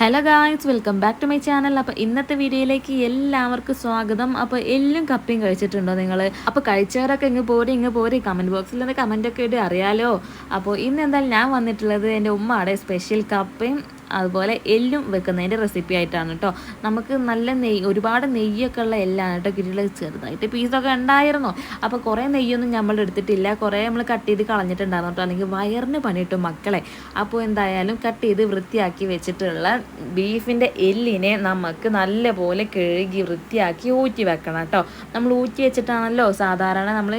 Hello guys welcome back to my channel അപ്പോൾ ഇന്നത്തെ വീഡിയോയിലേക്ക് എല്ലാവർക്കും സ്വാഗതം. അപ്പോൾ എല്ലാം കപ്പയും കഴിച്ചിട്ടുണ്ടോ നിങ്ങൾ അപ്പോൾ കഴിച്ചവരൊക്കെ ഇങ്ങ് പോരി ഇങ്ങ് പോരി. കമന്റ് ബോക്സിൽ നിന്ന് ഒക്കെ ഇട്ട് അറിയാലോ. അപ്പോൾ ഇന്ന് എന്തായാലും ഞാൻ വന്നിട്ടുള്ളത് എന്റെ ഉമ്മയുടെ സ്പെഷ്യൽ കപ്പയും അതുപോലെ എല്ലും വെക്കുന്നതിന്റെ റെസിപ്പി ആയിട്ടാണ് കേട്ടോ നമുക്ക് നല്ല നെയ്യ് ഒരുപാട് നെയ്യൊക്കെ ഉള്ള എല്ലാണ് കേട്ടോ കിട്ടിയുള്ളത് ചെറുതായിട്ട് പീസൊക്കെ ഉണ്ടായിരുന്നു. അപ്പോൾ കുറേ നെയ്യൊന്നും നമ്മൾ എടുത്തിട്ടില്ല. കുറേ നമ്മൾ കട്ട് ചെയ്ത് കളഞ്ഞിട്ടുണ്ടായിരുന്നു കേട്ടോ അല്ലെങ്കിൽ വയറിന് പണിയിട്ടു മക്കളെ. അപ്പോൾ എന്തായാലും കട്ട് ചെയ്ത് വൃത്തിയാക്കി വെച്ചിട്ടുള്ള ബീഫിന്റെ എല്ലിനെ നമുക്ക് നല്ലപോലെ കഴുകി വൃത്തിയാക്കി ഊറ്റി വെക്കണം കേട്ടോ നമ്മൾ ഊറ്റി വെച്ചിട്ടാണല്ലോ സാധാരണ നമ്മൾ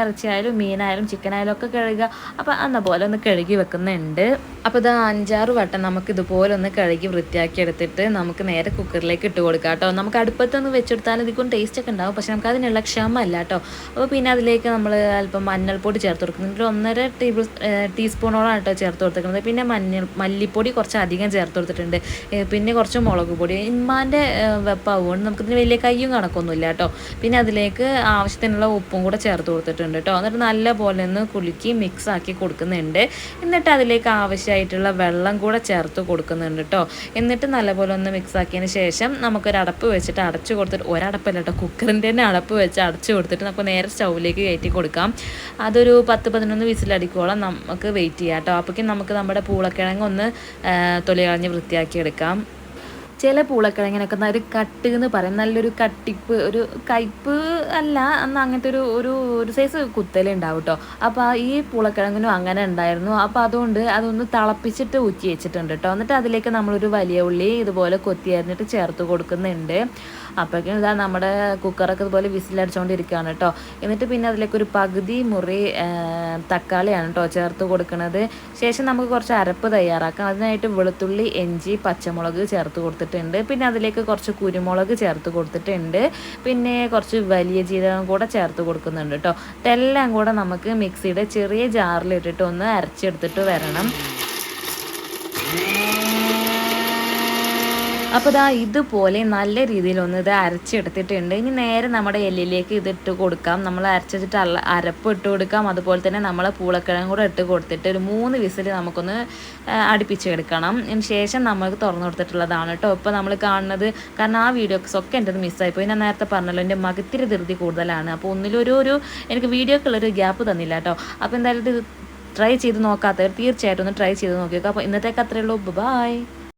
ഇറച്ചിയായാലും മീനായാലും ചിക്കനായാലും ഒക്കെ കഴുകുക. അപ്പോൾ അന്ന പോലെ ഒന്ന് കഴുകി വെക്കുന്നുണ്ട്. അപ്പോൾ ഇത് അഞ്ചാറ് വട്ടം നമുക്ക് ഇതുപോലെ ഒന്ന് കഴുകി വൃത്തിയാക്കി എടുത്തിട്ട് നമുക്ക് നേരെ കുക്കറിലേക്ക് ഇട്ട് കൊടുക്കാം കേട്ടോ. നമുക്ക് അടുപ്പത്തൊന്ന് വെച്ചെടുത്താൽ ഇതിക്കും ടേസ്റ്റ് ഒക്കെ ഉണ്ടാവും. പക്ഷെ നമുക്ക് അതിനുള്ള ക്ഷമ അല്ല കേട്ടോ. അപ്പോൾ പിന്നെ അതിലേക്ക് നമ്മൾ അല്പം മഞ്ഞൾപ്പൊടി ചേർത്ത് കൊടുക്കുന്നത് ഒരു ഒന്നര ടേബിൾ ടീസ്പൂണോളം കേട്ടോ ചേർത്ത് കൊടുത്തിരിക്കുന്നത്. പിന്നെ മഞ്ഞൾ മല്ലിപ്പൊടി കുറച്ച് അധികം ചേർത്ത് കൊടുത്തിട്ടുണ്ട്. പിന്നെ കുറച്ച് മുളക് പൊടി. ഇമ്മാന്റെ വെപ്പാവുകൊണ്ട് നമുക്കിതിന് വലിയ കയ്യും കണക്കൊന്നുമില്ല കേട്ടോ. പിന്നെ അതിലേക്ക് ആവശ്യത്തിനുള്ള ഉപ്പും കൂടെ ചേർത്ത് കൊടുത്തിട്ടുണ്ട് കേട്ടോ. എന്നിട്ട് നല്ല പോലെ ഒന്ന് കുലുക്കി മിക്സ് ആക്കി കൊടുക്കുന്നുണ്ട്. എന്നിട്ട് അതിലേക്ക് ആവശ്യമായിട്ടുള്ള വെള്ളം കൂടെ ചേർത്ത് കൊടുക്കുന്നുണ്ട് കേട്ടോ എന്നിട്ട് നല്ലപോലെ ഒന്ന് മിക്സ് ആക്കിയതിന് ശേഷം നമുക്കൊരു അടപ്പ് വെച്ചിട്ട് അടച്ചു കൊടുത്തിട്ട് ഒരടപ്പല്ല കേട്ടോ കുക്കറിന്റെ തന്നെ അടപ്പ് വെച്ച് അടച്ചു കൊടുത്തിട്ട് നമുക്ക് നേരെ സ്റ്റൗവിലേക്ക് കയറ്റി കൊടുക്കാം. അതൊരു പത്ത് പതിനൊന്ന് വിസിലടിക്കോളം നമുക്ക് വെയിറ്റ് ചെയ്യാം കേട്ടോ അപ്പോഴേക്കും നമുക്ക് നമ്മുടെ പൂളക്കിഴങ്ങ് ഒന്ന് തൊലി കളഞ്ഞ് വൃത്തിയാക്കി എടുക്കാം. ചില പൂളക്കിഴങ്ങിനൊക്കെ ഒരു കട്ട് എന്ന് പറയും. നല്ലൊരു കട്ടിപ്പ് ഒരു കയ്പ്പ് അല്ല അന്ന് അങ്ങനത്തെ ഒരു ഒരു ഒരു സൈസ് കുത്തലുണ്ടാവും കേട്ടോ അപ്പോൾ ഈ പൂളക്കിഴങ്ങിനും അങ്ങനെ ഉണ്ടായിരുന്നു. അപ്പോൾ അതുകൊണ്ട് അതൊന്ന് തിളപ്പിച്ചിട്ട് ഊറ്റി വെച്ചിട്ടുണ്ട് കേട്ടോ എന്നിട്ട് അതിലേക്ക് നമ്മളൊരു വലിയ ഉള്ളി ഇതുപോലെ കൊത്തി അരിഞ്ഞിട്ട് ചേർത്ത് കൊടുക്കുന്നുണ്ട്. അപ്പോഴേക്കും ഇതാ നമ്മുടെ കുക്കറൊക്കെ ഇതുപോലെ വിസിലടിച്ചുകൊണ്ടിരിക്കുകയാണ് കേട്ടോ എന്നിട്ട് പിന്നെ അതിലേക്ക് ഒരു പകുതി മുറി തക്കാളിയാണ് കേട്ടോ ചേർത്ത് കൊടുക്കുന്നത് ശേഷം നമുക്ക് കുറച്ച് അരപ്പ് തയ്യാറാക്കാം. അതിനായിട്ട് വെളുത്തുള്ളി എഞ്ചി പച്ചമുളക് ചേർത്ത് കൊടുത്തിട്ടുണ്ട്. പിന്നെ അതിലേക്ക് കുറച്ച് കുരുമുളക് ചേർത്ത് കൊടുത്തിട്ടുണ്ട്. പിന്നെ കുറച്ച് വലിയ ജീരകം കൂടെ ചേർത്ത് കൊടുക്കുന്നുണ്ട് കേട്ടോ ഇതെല്ലാം കൂടെ നമുക്ക് മിക്സിയുടെ ചെറിയ ജാറിലിട്ടിട്ട് ഒന്ന് അരച്ചെടുത്തിട്ട് വരണം. അപ്പോൾ ഇതാ ഇതുപോലെ നല്ല രീതിയിൽ ഒന്ന് ഇത് അരച്ചെടുത്തിട്ടുണ്ട്. ഇനി നേരെ നമ്മുടെ എല്ലിലേക്ക് ഇതിട്ട് കൊടുക്കാം. നമ്മൾ അരച്ചിട്ട് അരപ്പ് ഇട്ട് കൊടുക്കാം. അതുപോലെ തന്നെ നമ്മളെ പൂളക്കിഴങ്ങ് കൂടെ ഇട്ട് കൊടുത്തിട്ട് ഒരു മൂന്ന് വിസിൽ നമുക്കൊന്ന് അടുപ്പിച്ചെടുക്കണം. അതിന് ശേഷം നമുക്ക് തുറന്നു കൊടുത്തിട്ടുള്ളതാണ് കേട്ടോ. ഇപ്പോൾ നമ്മൾ കാണുന്നത് കാരണം ആ വീഡിയോസ് ഒക്കെ എന്റെ മിസ്സായിപ്പോയി ഞാൻ നേരത്തെ പറഞ്ഞല്ലോ എന്റെ മകത്തിരി ധൃതി കൂടുതലാണ്. അപ്പോൾ ഒന്നിലൊരു ഒരു എനിക്ക് വീഡിയോക്കുള്ളൊരു ഗ്യാപ്പ് തന്നില്ല കേട്ടോ. അപ്പോൾ എന്തായാലും ഇത് ട്രൈ ചെയ്ത് നോക്കാത്തവർ തീർച്ചയായിട്ടും ഒന്ന് ട്രൈ ചെയ്ത് നോക്കിയേക്കാം. അപ്പോൾ ഇന്നത്തേക്ക് അത്രയേ ഉള്ളൂ. ബൈ